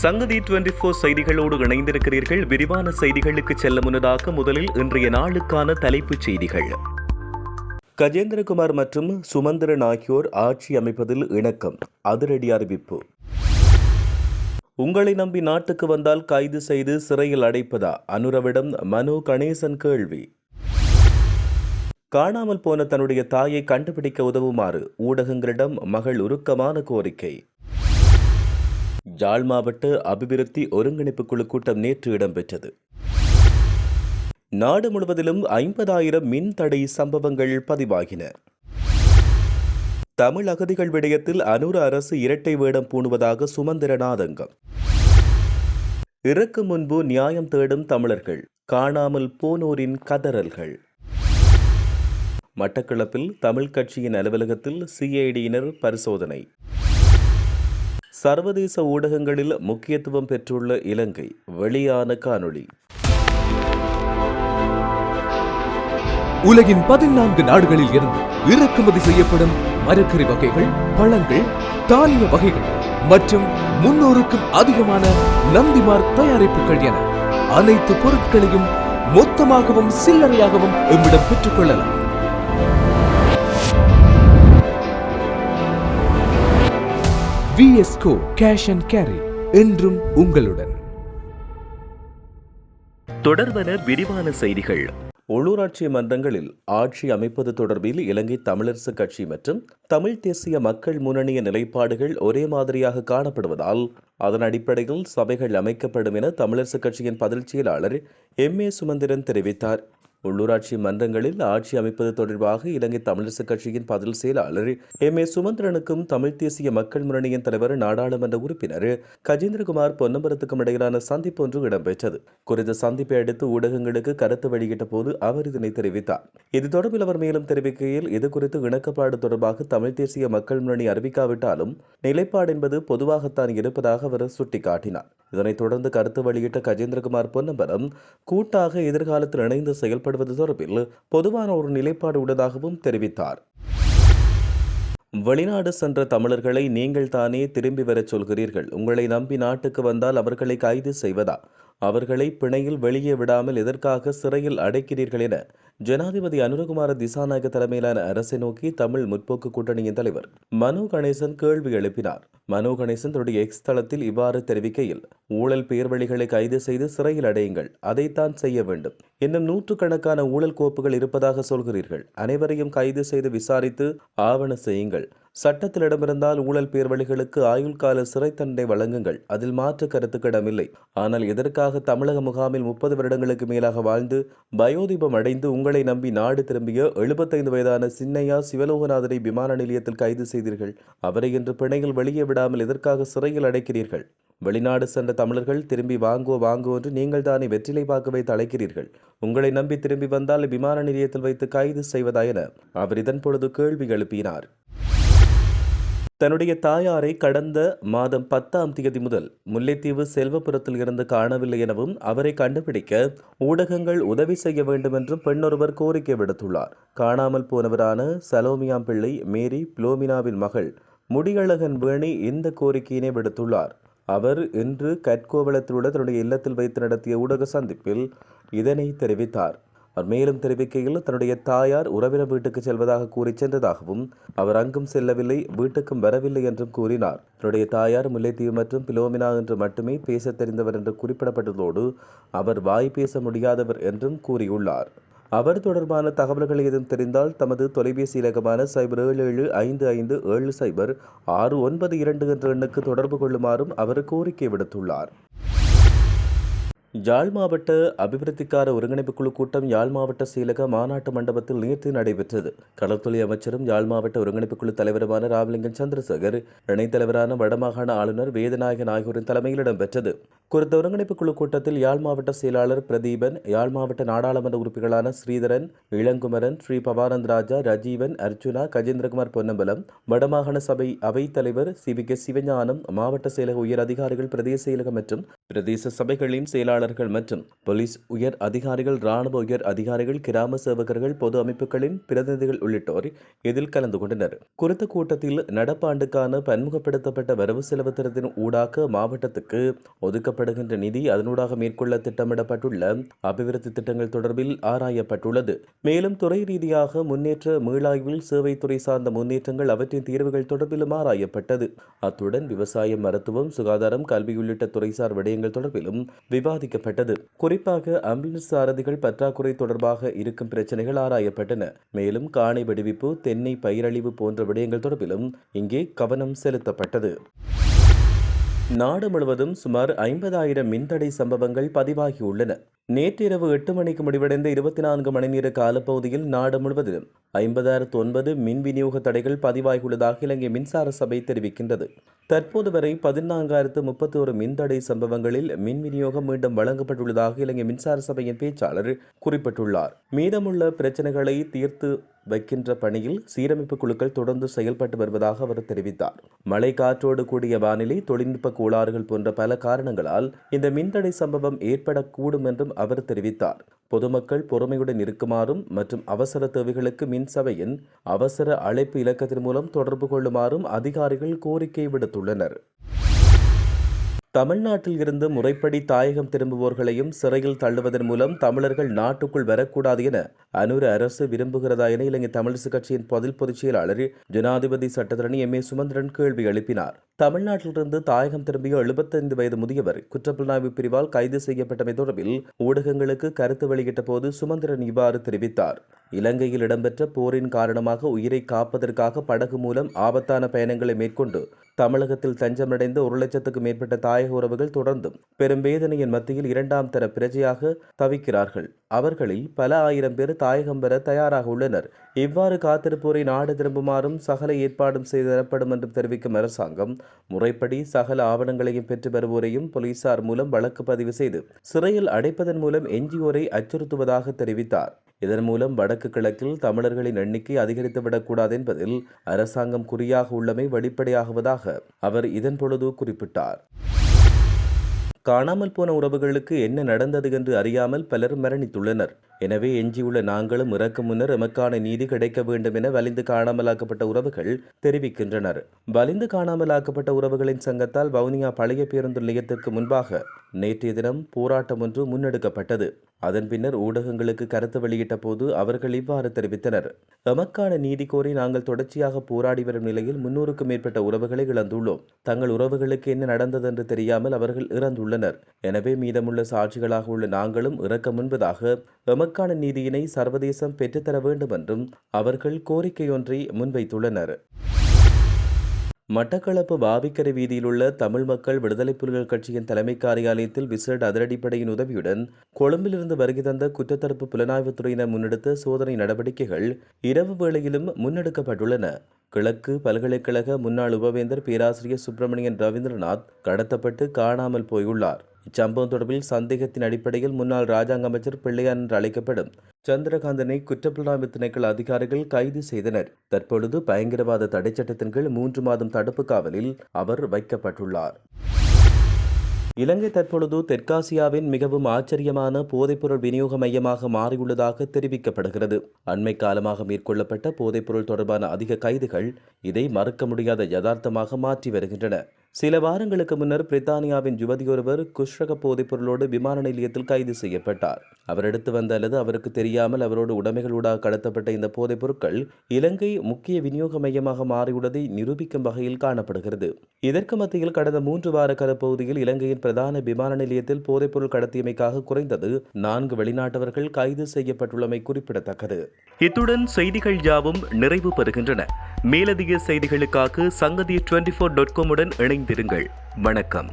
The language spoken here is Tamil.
சங்கதி டுவெண்டி போர் செய்திகளோடு இணைந்திருக்கிறீர்கள். விரிவான செய்திகளுக்கு செல்ல முன்னதாக முதலில் இன்றைய நாளுக்கான தலைப்புச் செய்திகள். கஜேந்திரகுமார் மற்றும் சுமந்திரன் ஆகியோர் ஆட்சி அமைப்பதில் இணக்கம் அதிரடி அறிவிப்பு. உங்களை நம்பி நாட்டுக்கு வந்தால் கைது செய்து சிறையில் அடைப்பதா? அனுரவிடம் மனு கணேசன் கேள்வி. காணாமல் போன தன்னுடைய தாயை கண்டுபிடிக்க உதவுமாறு ஊடகங்களிடம் மகள் உருக்கமான கோரிக்கை. ஜாழ் மாவட்ட அபிவிருத்தி ஒருங்கிணைப்பு குழு கூட்டம் நேற்று இடம்பெற்றது. நாடு முழுவதிலும் ஐம்பதாயிரம் மின் தடை சம்பவங்கள் பதிவாகின. தமிழ் அகதிகள் விடயத்தில் அனூர் அரசு இரட்டை வேடம் பூணுவதாக சுமந்திரநாதங்கம். இறக்கு முன்பு நியாயம் தேடும் தமிழர்கள் காணாமல் போனோரின் கதறல்கள். மட்டக்களப்பில் தமிழ் கட்சியின் அலுவலகத்தில் சிஐடியினர் பரிசோதனை. சர்வதேச ஊடகங்களில் முக்கியத்துவம் பெற்றுள்ள இலங்கை. வெளியான காணொளி. உலகின் பதினான்கு நாடுகளில் இருந்து இறக்குமதி செய்யப்படும் மரக்கறி வகைகள் பழங்கள் தானிய வகைகள் மற்றும் முன்னூறுக்கும் அதிகமான நந்திமார் தயாரிப்புகள் என அனைத்து பொருட்களையும் மொத்தமாகவும் சில்லறையாகவும் எம்மிடம் பெற்றுக்கொள்ளலாம் விஎஸ்கோ கேஷ் அண்ட் கேரி என்றும் உங்களுடன். தொடர்வன விரிவான செய்திகள். உள்ளூராட்சி மன்றங்களில் ஆட்சி அமைப்பது தொடர்பில் இலங்கை தமிழரசு கட்சி மற்றும் தமிழ் தேசிய மக்கள் முன்னணிய நிலைப்பாடுகள் ஒரே மாதிரியாக காணப்படுவதால் அதன் அடிப்படையில் சபைகள் அமைக்கப்படும் என தமிழரசு கட்சியின் பதில் செயலாளர் எம் ஏ சுமந்திரன் தெரிவித்தார். உள்ளூராட்சி மன்றங்களில் ஆட்சி அமைப்பது தொடர்பாக இலங்கை தமிழரசுக் கட்சியின் பதில் செயலாளர் எம். ஏ. சுமந்திரனுக்கும் தமிழ் தேசிய மக்கள் முன்னணியின் தலைவர் நாடாளுமன்ற உறுப்பினர் கஜேந்திரகுமார் பொன்னம்பரத்துக்கும் இடையிலான சந்திப்பு ஒன்று இடம்பெற்றது. குறித்த சந்திப்பை அடுத்து ஊடகங்களுக்கு கருத்து வெளியிட்ட போது அவர் இதனை தெரிவித்தார். இது தொடர்பில் அவர் மேலும் தெரிவிக்கையில் இது குறித்து இணக்கப்பாடு தொடர்பாக தமிழ் தேசிய மக்கள் முன்னணி அறிவிக்காவிட்டாலும் நிலைப்பாடு என்பது பொதுவாகத்தான் இருப்பதாக அவர் சுட்டிக்காட்டினார். இதனைத் தொடர்ந்து கருத்து வெளியிட்ட கஜேந்திரகுமார் பொன்னம்பலம் கூட்டாக எதிர்காலத்தில் இணைந்து செயல்படுவது தொடர்பில் பொதுவான ஒரு நிலைப்பாடு உள்ளதாகவும் தெரிவித்தார். வெளிநாடு சென்ற தமிழர்களை நீங்கள் தானே திரும்பி வரச் சொல்கிறீர்கள். உங்களை நம்பி நாட்டுக்கு வந்தால் அவர்களை கைது செய்வதா? அவர்களை பிணையில் வெளியே விடாமல் எதற்காக சிறையில் அடைக்கிறீர்கள் என ஜனாதிபதி அனுரகுமார திசாநாயக தலைமையிலான அரசை நோக்கி தமிழ் முற்போக்கு கூட்டணியின் தலைவர் மனோ கணேசன் கேள்வி எழுப்பினார். மனோ கணேசன் தன்னுடைய எக்ஸ் தளத்தில் இவ்வாறு தெரிவிக்கையில் ஊழல் பேர்வழிகளை கைது செய்து சிறையில் அடையுங்கள் அதைத்தான் செய்ய வேண்டும் இன்னும் நூற்றுக்கணக்கான ஊழல் கோப்புகள் இருப்பதாக சொல்கிறீர்கள். அனைவரையும் கைது செய்து விசாரித்து ஆவண செய்யுங்கள். சட்டத்தில் இடமிருந்தால் ஊழல் பேர்வழிகளுக்கு ஆயுள் கால சிறை தண்டனை வழங்குங்கள். அதில் மாற்று கருத்துக்கிடமில்லை ஆனால் எதற்காக தமிழக முகாமில் முப்பது வருடங்களுக்கு மேலாக வாழ்ந்து பயோதீபம் அடைந்து உங்களை நம்பி நாடு திரும்பிய எழுபத்தைந்து வயதான சின்னையா சிவலோகநாதனை விமான நிலையத்தில் கைது செய்தீர்கள்? அவரை இன்று பிணையில் வெளியே விடாமல் எதற்காக சிறையில் அடைக்கிறீர்கள்? வெளிநாடு சென்ற தமிழர்கள் திரும்பி வாங்குவோ வாங்குவோ என்று நீங்கள் தானே வெற்றிலை பார்க்க வைத்து அழைக்கிறீர்கள். உங்களை நம்பி திரும்பி வந்தால் விமான நிலையத்தில் வைத்து கைது செய்வதா என அவர் இதன் பொழுது கேள்வி எழுப்பினார். தன்னுடைய தாயாரை கடந்த மாதம் பத்தாம் தேதி முதல் முல்லைத்தீவு செல்வபுரத்தில் இருந்து காணவில்லை எனவும் அவரை கண்டுபிடிக்க ஊடகங்கள் உதவி செய்ய வேண்டும் என்றும் பெண்ணொருவர் கோரிக்கை விடுத்துள்ளார். காணாமல் போனவரான சலோமியாம் பிள்ளை மேரி புளோமினாவின் மகள் முடியழகன் வேணி இந்த கோரிக்கையினை விடுத்துள்ளார். அவர் இன்று கட்கோவளத்தில் உள்ள தன்னுடைய இல்லத்தில் வைத்து நடத்திய ஊடக சந்திப்பில் இதனை தெரிவித்தார். அவர் மேலும் தெரிவிக்கையில் தன்னுடைய தாயார் உறவினர் வீட்டுக்கு செல்வதாக கூறி சென்றதாகவும் அவர் அங்கும் செல்லவில்லை வீட்டுக்கும் வரவில்லை என்றும் கூறினார். தன்னுடைய தாயார் முல்லைத்தீவு மற்றும் பிலோமினா என்று மட்டுமே பேசத் தெரிந்தவர் என்று குறிப்பிடப்பட்டதோடு அவர் வாய் பேச முடியாதவர் என்றும் கூறியுள்ளார். அவர் தொடர்பான தகவல்கள் ஏதும் தெரிந்தால் தமது தொலைபேசி இலக்கமான சைபர் ஏழு ஏழு ஐந்து ஐந்து ஏழு சைபர் ஆறு ஒன்பது இரண்டு என்ற எண்ணுக்கு தொடர்பு கொள்ளுமாறும் அவர் கோரிக்கை விடுத்துள்ளார். யாழ் மாவட்ட அபிவிருத்திக்கார ஒருங்கிணைப்பு குழு கூட்டம் யாழ் மாவட்ட செயலக மாநாட்டு மண்டபத்தில் நேற்று நடைபெற்றது. கடற்தொழில் அமைச்சரும் யாழ் மாவட்ட ஒருங்கிணைப்பு குழு தலைவருமான ராமலிங்கம் சந்திரசேகர் இணைத்தலைவரான வடமாகாண ஆளுநர் வேதநாயகன் ஆகியோரின் தலைமையில் இடம்பெற்றது. குறித்த ஒருங்கிணைப்பு குழு கூட்டத்தில் யாழ் மாவட்ட செயலாளர் பிரதீபன் யாழ் மாவட்ட நாடாளுமன்ற உறுப்பினர்களான ஸ்ரீதரன் இளங்குமரன் ஸ்ரீ பவானந்த் ராஜா ரஜீவன் அர்ஜுனா கஜேந்திரகுமார் பொன்னம்பலம் வடமாகாண சபை அவைத் தலைவர் சி வி கே சிவஞானம் மாவட்ட செயலக உயர் அதிகாரிகள் பிரதேச செயலகம் மற்றும் பிரதேச சபைகளின் செயலாளர் பணியாளர்கள் மற்றும் போலீஸ் உயர் அதிகாரிகள் ராணுவ உயர் அதிகாரிகள் கிராம சேவகர்கள் பொது அமைப்புகளின் பிரதிநிதிகள் உள்ளிட்டோர் இதில் கலந்து கொண்டனர். குறித்த கூட்டத்தில் நடப்பாண்டுக்கான பன்முகப்படுத்தப்பட்ட வரவு செலவு திட்டத்தின் ஊடாக மாவட்டத்துக்கு ஒதுக்கப்படுகின்ற நிதி அதனூடாக மேற்கொள்ள திட்டமிடப்பட்டுள்ள அபிவிருத்தி திட்டங்கள் தொடர்பில் ஆராயப்பட்டுள்ளது. மேலும் துறை ரீதியாக முன்னேற்ற மீளாய்வில் சேவைத்துறை சார்ந்த முன்னேற்றங்கள் அவற்றின் தீர்வுகள் தொடர்பிலும் ஆராயப்பட்டது. அத்துடன் விவசாயம் மருத்துவம் சுகாதாரம் கல்வி உள்ளிட்ட துறைசார் விடயங்கள் தொடர்பிலும் விவாதிக்கப்பட்டது குறிப்பாக ஆம்புலன்ஸ் சாரதிகள் பற்றாக்குறை தொடர்பாக இருக்கும் பிரச்சனைகள் ஆராயப்பட்டன. மேலும் காணி வெடிவிப்பு தென்னை பயிரழிவு போன்ற விடயங்கள் தொடர்பிலும் இங்கே கவனம் செலுத்தப்பட்டது. நாடு முழுவதும் சுமார் ஐம்பதாயிரம் மின்தடை சம்பவங்கள் பதிவாகியுள்ளன. நேற்றிரவு எட்டு மணிக்கு முடிவடைந்த இருபத்தி நான்கு மணி நேர காலப்பகுதியில் நாடு முழுவதிலும் ஐம்பதாயிரத்து ஒன்பது மின் விநியோக தடைகள் பதிவாகியுள்ளதாக இலங்கை மின்சார சபை தெரிவிக்கின்றது. தற்போது வரை பதினான்காயிரத்து முப்பத்தி ஒரு மின்தடை சம்பவங்களில் மின் விநியோகம் மீண்டும் வழங்கப்பட்டுள்ளதாக இலங்கை மின்சார சபையின் பேச்சாளர் குறிப்பிட்டுள்ளார். மீதமுள்ள பிரச்சனைகளை தீர்த்து வைக்கின்ற பணியில் சீரமைப்பு குழுக்கள் தொடர்ந்து செயல்பட்டு வருவதாக அவர் தெரிவித்தார். மழை காற்றோடு கூடிய வானிலை தொழில்நுட்ப கோளாறுகள் போன்ற பல காரணங்களால் இந்த மின்தடை சம்பவம் ஏற்படக்கூடும் என்றும் அவர் தெரிவித்தார். பொதுமக்கள் பொறுமையுடன் இருக்குமாறும் மற்றும் அவசர தேவைகளுக்கு மின்சபையின் அவசர அழைப்பு இலக்கத்தின் மூலம் தொடர்பு கொள்ளுமாறும் அதிகாரிகள் கோரிக்கை விடுத்துள்ளனர். தமிழ்நாட்டில் இருந்து முறைப்படி தாயகம் திரும்புவோர்களையும் சிறையில் தள்ளுவதன் மூலம் தமிழர்கள் நாட்டுக்குள் வரக்கூடாது என அனுர அரசு விரும்புகிறதா என இலங்கை தமிழிசு கட்சியின் பதில் பொதுச் செயலாளர் ஜனாதிபதி சட்டத்தரணி எம் ஏ சுமந்திரன் கேள்வி எழுப்பினார். தமிழ்நாட்டிலிருந்து தாயகம் திரும்பிய எழுபத்தைந்து வயது முதியவர் குற்றப்புலனாய்வு பிரிவால் கைது செய்யப்பட்டமை தொடர்பில் ஊடகங்களுக்கு கருத்து வெளியிட்ட போது சுமந்திரன் இவ்வாறு தெரிவித்தார். இலங்கையில் இடம்பெற்ற போரின் காரணமாக உயிரை காப்பதற்காக படகு மூலம் ஆபத்தான பயணங்களை மேற்கொண்டு தமிழகத்தில் தஞ்சமடைந்த ஒரு லட்சத்துக்கு மேற்பட்ட தாயக உறவுகள் தொடர்ந்தும் பெரும் வேதனையின் மத்தியில் இரண்டாம் தர பிரஜையாக தவிக்கிறார்கள். அவர்களில் பல ஆயிரம் பேர் தாயகம் பெற தயாராக உள்ளனர். இவ்வாறு காத்திருப்போரை நாடு திரும்புமாறும் சகல ஏற்பாடும் செய்து தரப்படும் என்றும் தெரிவிக்கும் அரசாங்கம் முறைப்படி சகல ஆவணங்களையும் பெற்று வருவோரையும் போலீசார் மூலம் வழக்கு பதிவு செய்து சிறையில் அடைப்பதன் மூலம் எஞ்சியோரை அச்சுறுத்துவதாக தெரிவித்தார். இதன் மூலம் வடக்கு கிழக்கில் தமிழர்களின் எண்ணிக்கை அதிகரித்துவிடக்கூடாது என்பதில் அரசாங்கம் குறியாக உள்ளமை வெளிப்படையாகுவதாக அவர் இதன் பொழுது குறிப்பிட்டார். காணாமல் போன உறவுகளுக்கு என்ன நடந்தது என்று அறியாமல் பலர் மரணித்துள்ளனர். எனவே எஞ்சியுள்ள நாங்களும் இறக்கும் முன்னர் எமக்கான நீதி கிடைக்க வேண்டும் என வலிந்து காணாமலாக்கப்பட்ட உறவுகள் தெரிவிக்கின்றனர். வலிந்து காணாமலாக்கப்பட்ட உறவுகளின் சங்கத்தால் வவுனியா பழைய பேருந்து நிலையத்திற்கு முன்பாக நேற்றைய தினம் போராட்டம் ஒன்று முன்னெடுக்கப்பட்டது. அதன் பின்னர் ஊடகங்களுக்கு கருத்து வெளியிட்ட போது அவர்கள் இவ்வாறு தெரிவித்தனர். எமக்கான நீதி கோரி நாங்கள் தொடர்ச்சியாக போராடி வரும் நிலையில் முன்னூறுக்கும் மேற்பட்ட உறவுகளை இழந்துள்ளோம். தங்கள் உறவுகளுக்கு என்ன நடந்தது என்று தெரியாமல் அவர்கள் இறந்துள்ளனர். எனவே மீதமுள்ள சாட்சிகளாக உள்ள நாங்களும் இறக்க முன்பதாக எமக்கான நீதியினை சர்வதேசம் பெற்றுத்தர வேண்டும் என்றும் அவர்கள் கோரிக்கையொன்றை முன்வைத்துள்ளனர். மட்டக்களப்பு பாவிக்கரை வீதியிலுள்ள தமிழ் மக்கள் விடுதலை புலிகள் கட்சியின் தலைமை காரியாலயத்தில் விசேட அதிரடிப்படையின் உதவியுடன் கொழும்பிலிருந்து வருகை தந்த குற்றத்தடுப்பு புலனாய்வுத் துறையினர் முன்னெடுத்த சோதனை நடவடிக்கைகள் இரவு வேளையிலும் முன்னெடுக்கப்பட்டுள்ளன. கிழக்கு பல்கலைக்கழக முன்னாள் உபவேந்தர் பேராசிரியர் சுப்பிரமணியன் ரவீந்திரநாத் கடத்தப்பட்டு காணாமல் போயுள்ளார். இச்சம்பவம் தொடர்பில் சந்தேகத்தின் அடிப்படையில் முன்னாள் ராஜாங்க அமைச்சர் பிள்ளையார் என்று அழைக்கப்படும் சந்திரகாந்தனை குற்றப்புலனாய்வு திணைக்கள அதிகாரிகள் கைது செய்தனர். தற்பொழுது பயங்கரவாத தடை சட்டத்தின் கீழ் மூன்று மாதம் தடுப்பு காவலில் அவர் வைக்கப்பட்டுள்ளார். இலங்கை தற்பொழுது தெற்காசியாவின் மிகவும் ஆச்சரியமான போதைப்பொருள் விநியோக மையமாக மாறியுள்ளதாக தெரிவிக்கப்படுகிறது. அண்மை காலமாக மேற்கொள்ளப்பட்ட போதைப்பொருள் தொடர்பான அதிக கைதுகள் இதை மறுக்க முடியாத யதார்த்தமாக மாற்றி வருகின்றன. சில வாரங்களுக்கு முன்னர் பிரித்தானியாவின் யுவதியொருவர் குஷ்ரக போதைப்பொருளோடு விமான நிலையத்தில் கைது செய்யப்பட்டார். அவர் எடுத்து வந்த அல்லது அவருக்கு தெரியாமல் அவரோடு உடைமைகளூடாக கடத்தப்பட்ட இந்த போதைப் பொருட்கள் இலங்கை முக்கிய விநியோக மையமாக மாறியுள்ளதை நிரூபிக்கும் வகையில் காணப்படுகிறது. இதற்கு மத்தியில் கடந்த மூன்று வார காலப்பகுதியில் இலங்கையின் பிரதான விமான நிலையத்தில் போதைப்பொருள் கடத்தியமைக்காக குறைந்தது நான்கு வெளிநாட்டவர்கள் கைது செய்யப்பட்டுள்ளமை குறிப்பிடத்தக்கது. இத்துடன் செய்திகள் யாவும் நிறைவு பெறுகின்றன. மேலதிக செய்திகளுக்காக சங்கதி டுவெண்டி ஃபோர் டாட் காமுடன் இணைந்திருங்கள் வணக்கம்.